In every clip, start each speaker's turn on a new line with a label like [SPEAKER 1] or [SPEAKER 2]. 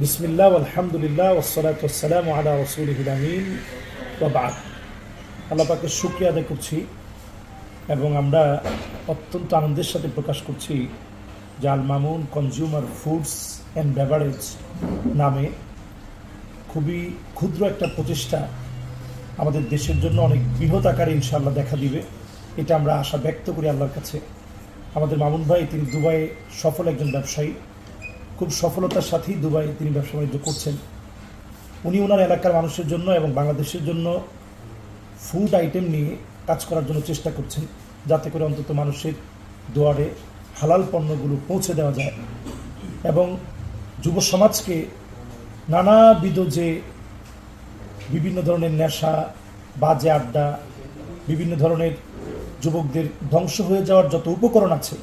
[SPEAKER 1] বিসমিল্লাহ, আলহামদুলিল্লাহ ওসলাত ওসালাম আলা রসুলহিল আমিন। বাদ। আল্লাহ পাকে শুক্রিয়া আদায় করছি এবং আমরা অত্যন্ত আনন্দের সাথে প্রকাশ করছি Al Mamun consumer foods and beverage নামে। খুবই ক্ষুদ্র একটা প্রচেষ্টা আমাদের দেশের জন্য অনেক বৃহৎ আকারে ইনশাআল্লাহ দেখা দিবে। এটা আমরা আশা ব্যক্ত করি আল্লাহর কাছে। আমাদের মামুন ভাই, তিনি দুবাইয়ে সফল একজন ব্যবসায়ী। খুব সফলতার সাথেই দুবাই তিনি ব্যবসা বাণিজ্য করছেন। উনি ওনার এলাকার মানুষের জন্য এবং বাংলাদেশের জন্য ফুড আইটেম নিয়ে কাজ করার জন্য চেষ্টা করছেন, যাতে করে অন্তত মানুষের দুয়ারে হালাল পণ্যগুলো পৌঁছে দেওয়া যায় এবং যুব সমাজকে নানাবিধ যে বিভিন্ন ধরনের নেশা, বাজে আড্ডা, বিভিন্ন ধরনের যুবকদের ধ্বংস হয়ে যাওয়ার যত উপকরণ আছে,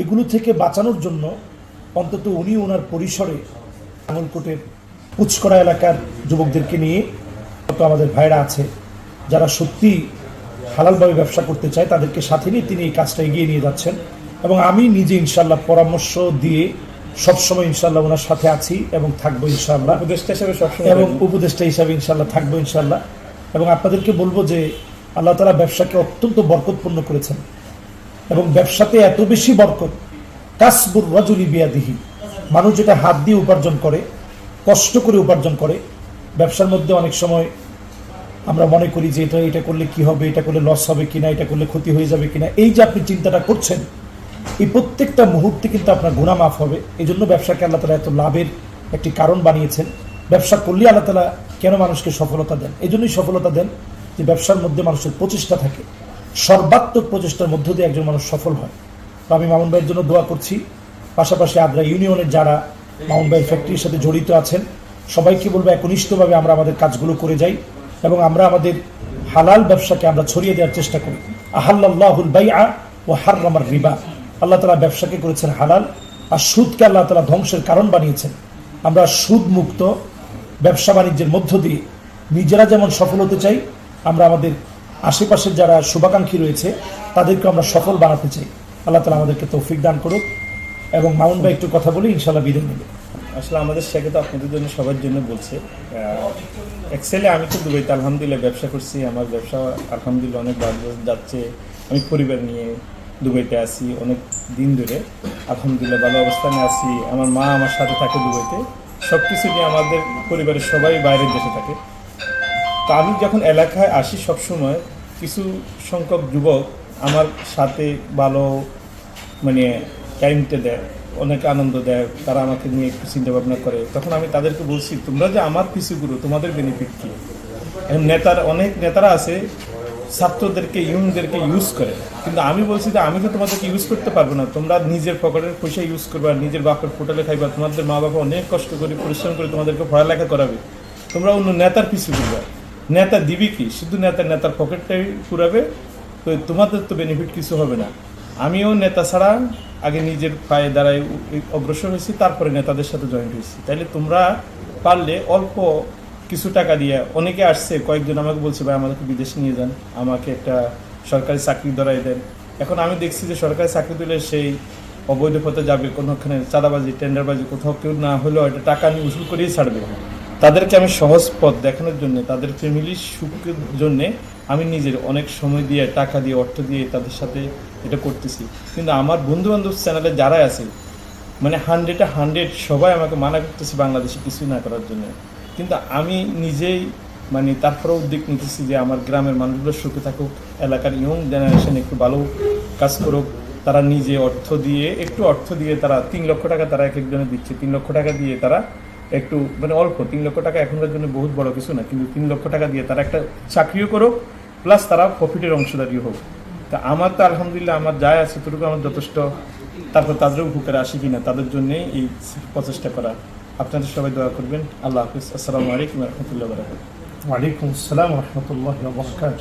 [SPEAKER 1] এগুলো থেকে বাঁচানোর জন্য অন্তত উনি ওনার পরিসরে আঙুলকোটের পুচকরা এলাকার যুবকদেরকে নিয়ে যত আমাদের ভাইরা আছে যারা সত্যি হালালভাবে ব্যবসা করতে চায় তাদেরকে সাথে নিয়ে তিনি এই কাজটা এগিয়ে নিয়ে যাচ্ছেন। এবং আমি নিজে ইনশাল্লাহ পরামর্শ দিয়ে সবসময় ইনশাল্লাহ ওনার সাথে আছি এবং থাকব ইনশাল্লাহ
[SPEAKER 2] উপদেষ্টা হিসাবে সবসময়
[SPEAKER 1] এবং উপদেষ্টা হিসাবে ইনশাল্লাহ থাকব ইনশাল্লাহ এবং আপনাদেরকে বলব যে আল্লাহ তালা ব্যবসাকে অত্যন্ত বরকতপূর্ণ করেছেন। এবং ব্যবসাতে এত বেশি বরকত কাসবুর রজুলি বিয়াদিহি। মানুষ যেটা হাত দিয়ে উপার্জন করে, কষ্ট করে উপার্জন করে, ব্যবসার মধ্যে অনেক সময় আমরা মনে করি যে এটা এটা করলে কি হবে, এটা করলে লস হবে কিনা, এটা করলে ক্ষতি হয়ে যাবে কিনা, এই যে আপনি চিন্তাটা করছেন, এই প্রত্যেকটা মুহূর্তে কিন্তু আপনার গুণা মাফ হবে। এই জন্য ব্যবসাকে আল্লাহ তালা এত লাভের একটি কারণ বানিয়েছেন। ব্যবসা করলে আল্লাহ তালা কেন মানুষকে সফলতা দেন? এই জন্যই সফলতা দেন যে ব্যবসার মধ্যে মানুষের প্রচেষ্টা থাকে। সর্বাত্মক প্রচেষ্টার মধ্য দিয়ে একজন মানুষ সফল হয়। তো আমি মামুন ভাইয়ের জন্য দোয়া করছি। পাশাপাশি আদ্রা ইউনিয়নের যারা মামুন ভাইয়ের ফ্যাক্টরির সাথে জড়িত আছেন, সবাইকে বলব একনিষ্ঠভাবে আমরা আমাদের কাজগুলো করে যাই এবং আমরা আমাদের হালাল ব্যবসাকে আমরা ছড়িয়ে দেওয়ার চেষ্টা করি। আহাল্লাহুল বাইআ ও হার্রামার রিবা। আল্লাহ তালা ব্যবসাকে করেছেন হালাল, আর সুদকে আল্লাহ তালা ধ্বংসের কারণ বানিয়েছেন। আমরা সুদ মুক্ত ব্যবসা বাণিজ্যের মধ্য দিয়ে নিজেরা যেমন সফল হতে চাই, আমরা আমাদের আশেপাশের যারা শুভাকাঙ্ক্ষী রয়েছে তাদেরকে আমরা সফল বানাতে চাই। আল্লাহ তালা আমাদেরকে তৌফিক দান করুক। এবং মামুন ভাই একটু কথা বলে ইনশাল্লাহ বিদায় নেবে।
[SPEAKER 2] আসলে আমাদের শেখে তো আপনাদের জন্য, সবার জন্য বলছে। এক্সেলে আমি তো দুবাইতে আলহামদুলিল্লাহ ব্যবসা করছি, আমার ব্যবসা আলহামদুলিল্লাহ অনেক ভালো যাচ্ছে। আমি পরিবার নিয়ে দুবাইতে আসি অনেক দিন ধরে। আলহামদুলিল্লাহ ভালো অবস্থানে আছি। আমার মা আমার সাথে থাকে দুবাইতে সব কিছু নিয়ে আমাদের পরিবারের সবাই বাইরের দেশে থাকে। তো আমি যখন এলাকায় আসি সবসময়, কিছু সংখ্যক যুবক আমার সাথে ভালো মানে টাইমটা দেয়, অনেক আনন্দ দেয়, তারা আমাকে নিয়ে একটু চিন্তা ভাবনা করে। তখন আমি তাদেরকে বলছি, তোমরা যে আমার পিছুগুলো তোমাদের বেনিফিট কী? এখন নেতার, অনেক নেতারা আছে, ছাত্রদেরকে ইয়ংদেরকে ইউজ করে। কিন্তু আমি বলছি যে, আমি তো তোমাদেরকে ইউজ করতে পারব না। তোমরা নিজের পকেটের পয়সা ইউজ করবা, নিজের বাপের হোটেলে খাইবা, তোমাদের মা বাবা অনেক কষ্ট করে, পরিশ্রম করে তোমাদেরকে পড়ালেখা করাবে। তোমরা অন্য নেতার পিছু করবা নেতা দিবি কি? শুধু নেতার নেতার পকেটটাই পুরাবে তো তোমাদের তো বেনিফিট কিছু হবে না। আমিও নেতা ছাড়া আগে নিজের পায়ে দাঁড়ায় অগ্রসর হয়েছি, তারপরে নেতাদের সাথে জয়েন্ট হয়েছি। তাইলে তোমরা পারলে অল্প কিছু টাকা দিয়ে, অনেকে আসছে, কয়েকজন আমাকে বলছে, ভাই, আমাদেরকে বিদেশে নিয়ে যান, আমাকে একটা সরকারি চাকরি ধরাই দেন। এখন আমি দেখছি যে সরকারি চাকরি দিলে সেই অবৈধ পথে যাবে, কোনোখানে চাঁদাবাজি, টেন্ডারবাজি কোথাও কেউ না হলেও এটা টাকা আমি উসুল করেই ছাড়বে। তাদেরকে আমি সহজ পথ দেখানোর জন্য, তাদের ফ্যামিলির সুখের জন্যে আমি নিজের অনেক সময় দিয়ে, টাকা দিয়ে, অর্থ দিয়ে তাদের সাথে এটা করতেছি। কিন্তু আমার বন্ধু বান্ধব চ্যানেলে যারাই আছে মানে হান্ড্রেডে হান্ড্রেড সবাই আমাকে মানা করতেছে বাংলাদেশে কিছুই না করার জন্য। কিন্তু আমি নিজেই মানে তারপরে উদ্যোগ নিতেছি যে আমার গ্রামের মানুষগুলো সুখে থাকুক, এলাকার ইয়ং জেনারেশন একটু ভালো কাজ করুক। তারা নিজে অর্থ দিয়ে, একটু অর্থ দিয়ে তারা তিন লক্ষ টাকা তারা এক একজনে দিচ্ছে, তিন লক্ষ টাকা দিয়ে তারা একটু মানে অল্প, তিন লক্ষ টাকা এখনকার জন্য বহুত বড় কিছু না, কিন্তু তিন লক্ষ টাকা দিয়ে তারা একটা চাকরিও করুক প্লাস তারা প্রফিটের অংশদারিও হোক। তা আমার তো আলহামদুলিল্লাহ আমার যায় আছে ততটুকু আমার যথেষ্ট। তারপর তাদেরও উপকারে আসি কিনা, তাদের জন্যেই এই প্রচেষ্টা করা। আপনাদের সবাই দোয়া করবেন। আল্লাহ হাফিজ। আসসালামু আলাইকুম রহমতুল্লাহ বারাকাতুহ।
[SPEAKER 1] ওয়ালাইকুম আসসালাম রহমতুল্লাহ বরকাত